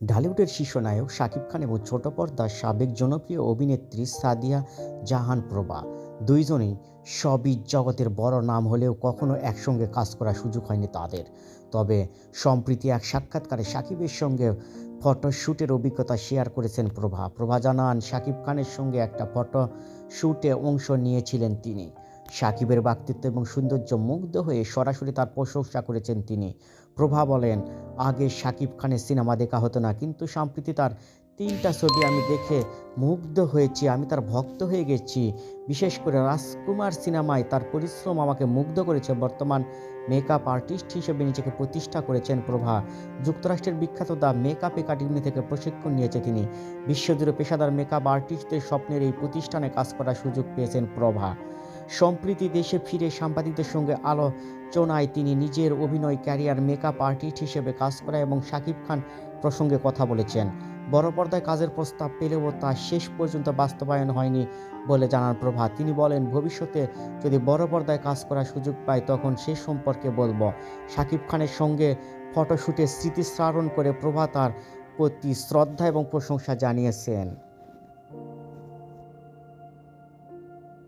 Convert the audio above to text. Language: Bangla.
ঢালিউডের শীর্ষ নায়ক শাকিব খান এবং ছোট পর্দার সাবেক জনপ্রিয় অভিনেত্রী সাদিয়া জাহান প্রভা। দুইজনেই সবই জগতের বড় নাম হলেও কখনো একসঙ্গে কাজ করার সুযোগ হয়নি তাদের। তবে সম্প্রতি এক সাক্ষাৎকারে শাকিবের সঙ্গে ফটোশ্যুটের অভিজ্ঞতা শেয়ার করেছেন প্রভা। প্রভা জানান, শাকিব খানের সঙ্গে একটা ফটো শ্যুটে অংশ নিয়েছিলেন তিনি। সাকিবের ব্যক্তিত্ব এবং সৌন্দর্য মুগ্ধ হয়ে সরাসরি তার প্রশংসা করেছেন তিনি। প্রভা বলেন, আগে শাকিব খানের সিনেমা দেখা হতো না, কিন্তু সম্প্রতি তার তিনটা ছবি আমি দেখে মুগ্ধ হয়েছি, আমি তার ভক্ত হয়ে গেছি। বিশেষ করে রাজকুমার সিনেমায় তার পরিশ্রম আমাকে মুগ্ধ করেছে। বর্তমান মেকআপ আর্টিস্ট হিসেবে নিজেকে প্রতিষ্ঠা করেছেন প্রভা। যুক্তরাষ্ট্রের বিখ্যাত দ্য মেকআপ একাডেমি থেকে প্রশিক্ষণ নিয়েছে তিনি। বিশ্বজুড়ে পেশাদার মেকআপ আর্টিস্টদের স্বপ্নের এই প্রতিষ্ঠানে কাজ করার সুযোগ পেয়েছেন প্রভা। সম্প্রতি দেশে ফিরে সাংবাদিকদের সঙ্গে আলোচনায় তিনি নিজের অভিনয় ক্যারিয়ার মেকআপ আর্টিস্ট হিসেবে কাজ করা এবং শাকিব খান প্রসঙ্গে কথা বলেছেন। বড় পর্দায় কাজের প্রস্তাব পেলেও তা শেষ পর্যন্ত বাস্তবায়ন হয়নি বলে জানান প্রভা। তিনি বলেন, ভবিষ্যতে যদি বড় পর্দায় কাজ করার সুযোগ পাই, তখন সে সম্পর্কে বলব। শাকিব খানের সঙ্গে ফটোশ্যুটে স্মৃতিস্মারণ করে প্রভা তার প্রতি শ্রদ্ধা এবং প্রশংসা জানিয়েছেন।